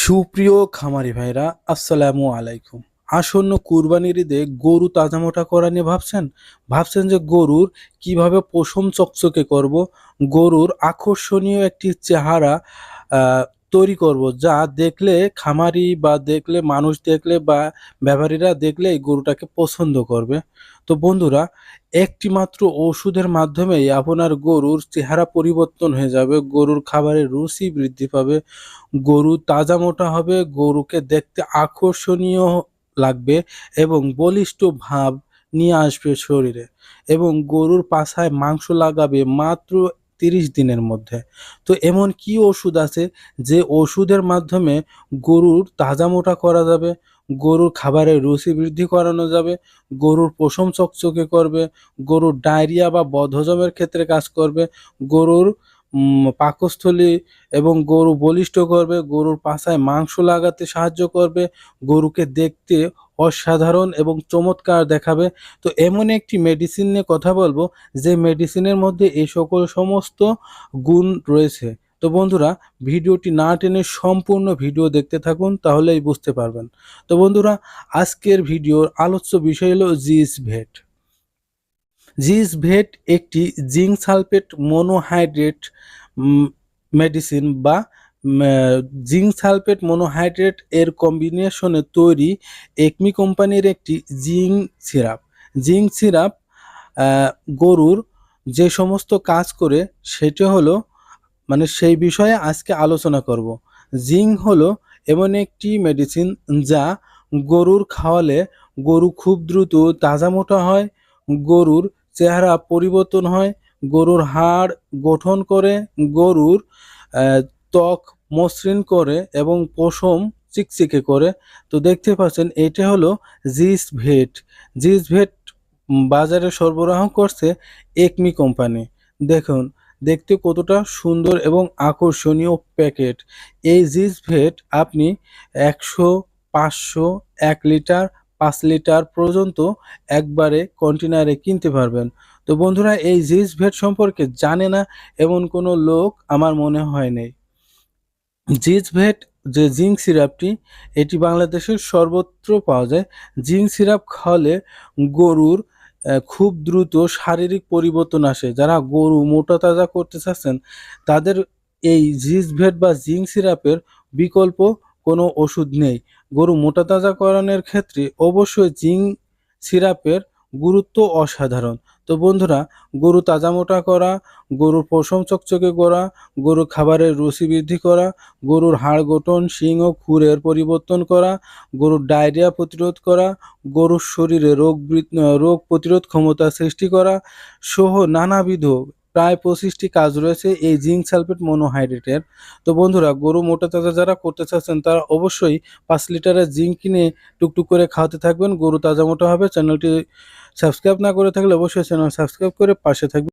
সুপ্রিয় খামারি ভাইরা, আসসালামু আলাইকুম। আসন্ন কুরবানির ঈদে গরু তাজামোটা করা নিয়ে ভাবছেন? ভাবছেন যে গরুর কীভাবে পশম চকচকে করব? গরুর আকর্ষণীয় একটি চেহারা তৈরি করব, যা দেখলে খামারি বা দেখলে মানুষ দেখলে বা ব্যাপারীরা দেখলে এই গরুটাকে পছন্দ করবে। তো বন্ধুরা, একটি মাত্র ওষুধের মাধ্যমেই আপনার গরুর চেহারা পরিবর্তন হয়ে যাবে, গরুর খাবারের রুচি বৃদ্ধি পাবে, গরু তাজা মোটা হবে, গরুকে দেখতে আকর্ষণীয় লাগবে এবং বলিষ্ঠ ভাব নিয়ে আসবে শরীরে এবং গরুর পাছায় মাংস লাগাবে মাত্র তিরিশ দিনের মধ্যে। তো এমন কি ওষুধ আছে যে ওষুধের মাধ্যমে গরুর তাজা মোটা করা যাবে, গরুর খাবারের রুচি বৃদ্ধি করানো যাবে, গরুর পশম চকচকে করবে, গরুর ডায়রিয়া বা বদহজমের ক্ষেত্রে কাজ করবে, গরুর পাকস্থলী এবং গরু বলিষ্ঠ করবে, গরুর পাছায় মাংস লাগাতে সাহায্য করবে, গরুকে দেখতে অসাধারণ এবং চমৎকার দেখাবে। তো এমন একটি মেডিসিন নিয়ে কথা বলব, যে মেডিসিনের মধ্যে এই সকল সমস্ত গুণ রয়েছে। তো বন্ধুরা, ভিডিওটি না টেনে সম্পূর্ণ ভিডিও দেখতে থাকুন, তাহলেই বুঝতে পারবেন। তো বন্ধুরা, আজকের ভিডিওর আলোচ্য বিষয় হলো জিস ভেট। জিস ভেট একটি জিঙ্ক সালফেট মনোহাইড্রেট মেডিসিন বা জিঙ্ক সালফেট মনোহাইড্রেট এর কম্বিনেশনে তৈরি একমি কোম্পানির একটি জিঙ্ক সিরাপ। জিঙ্ক সিরাপ গরুর যে সমস্ত কাজ করে সেটা হলো মানে সেই বিষয়ে আজকে আলোচনা করব। জিঙ্ক হলো এমন একটি মেডিসিন যা গরুর খাওয়ালে গরু খুব দ্রুত তাজা মোটা হয়, গরুর চেহারা পরিবর্তন হয়, গরুর হাড় গঠন করে, গরুর ত্বক মসৃণ করে এবং পশম চিকচিকে করে। তো দেখতে পাচ্ছেন, এটা হলো জিস ভেট। জিস ভেট বাজারে সরবরাহ করছে একমি কোম্পানি। দেখুন, দেখতে কতটা সুন্দর এবং আকর্ষণীয় প্যাকেট। এই জিস ভেট আপনি একশো, পাঁচশো, এক লিটার পাঁচ লিটার পর্যন্ত একবারে কন্টেনারে কিনতে পারবেন। তো বন্ধুরা, এই জিস ভেট সম্পর্কে জানে না এমন কোনো লোক আমার মনে হয় নেই। জিস ভেট, যে জিঙ্ক সিরাপটি, এটি বাংলাদেশের সর্বত্র পাওয়া যায়। জিঙ্ক সিরাপ খাওয়ালে গরুর খুব দ্রুত শারীরিক পরিবর্তন আসে। যারা গরু মোটা তাজা করতে চাচ্ছেন, তাদের এই জিস ভেট বা জিঙ্ক সিরাপের বিকল্প কোনো ওষুধ নেই। গরু মোটা তাজা করানোর ক্ষেত্রে অবশ্যই জিঙ্ক সিরাপের গুরুত্ব অসাধারণ। তো বন্ধুরা, গরু তাজা মোটা করা, গরুর পশম চকচকে করা, গরুর খাবারের রুচি বৃদ্ধি করা, গরুর হাড় গঠন, শিং ও খুরের পরিবর্তন করা, গরুর ডায়রিয়া প্রতিরোধ করা, গরুর শরীরে রোগ রোগ প্রতিরোধ ক্ষমতা সৃষ্টি করা সহ নানাবিধ প্রায় পঁচিশটি কাজ রয়েছে এই জিঙ্ক সালফেট মনোহাইড্রেটের। তো বন্ধুরা, গরু মোটা তাজা যারা করতে চাচ্ছেন, তারা অবশ্যই পাঁচ লিটারের জিঙ্ক কিনে টুকটুক করে খাওয়াতে থাকবেন। গরু তাজা মোটা হবে। চ্যানেলটি সাবস্ক্রাইব না করে থাকলে অবশ্যই চ্যানেল সাবস্ক্রাইব করে পাশে থাকবেন।